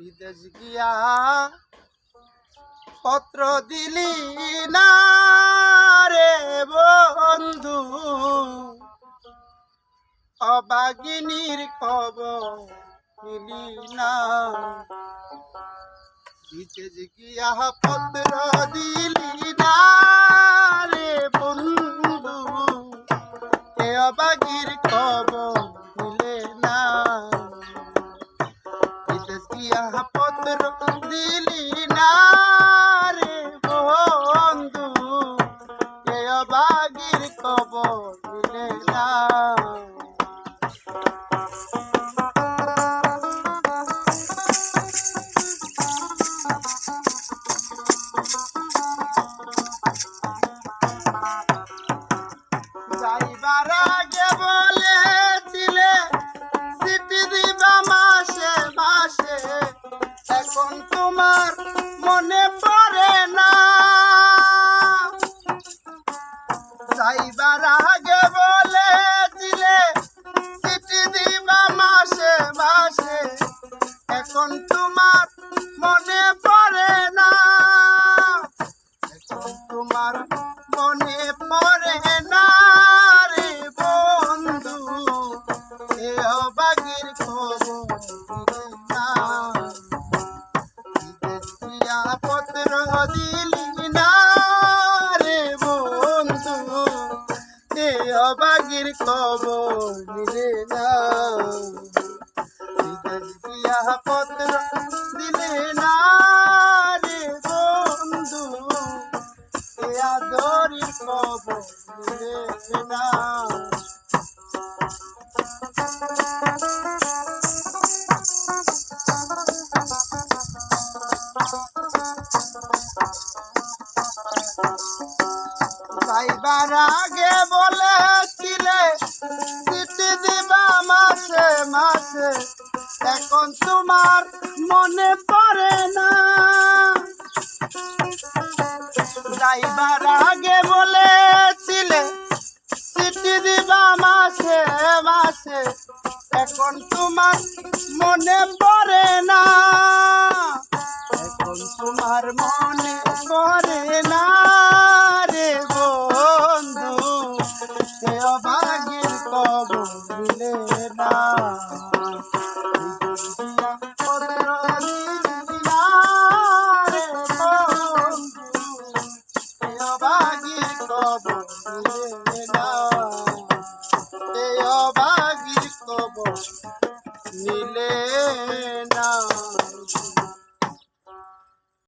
বিদেশ গিয়া পত্র দিলি না রে বন্ধু। অবাগিনীর খবর দিলি না। বিদেশ গিয়া পত্র দিলি না রে বন্ধু। এ অবাগির খবর গিয়া পত্র দিলি না রে বন্ধু। এ অবাগির খবর দিলে না। এখন তোমার মনে পড়ে না। এখন তোমার মনে পড়ে না রে বন্ধু। এ অবাগির খবর না। পত্র দিলি না রে বন্ধু। এ অবাগির খবর না। পত্র দিলে না রে বন্ধু, এ আদরি খবর দিলে না। যাইবার আগে বলেছিলে, চিঠি দিবা মাসে মাসে। এখন তোমার মনে পড়ে না। যাইবার আগে বলেছিলে, চিঠি দিবা মাসে মাসে, এখন তোমার মনে পড়ে না। এখন তোমার মনে পড়ে না রে বন্ধু, সে অভাগের কবর না। অভাগের কবর দিলে না এ অভাগীর নিলে না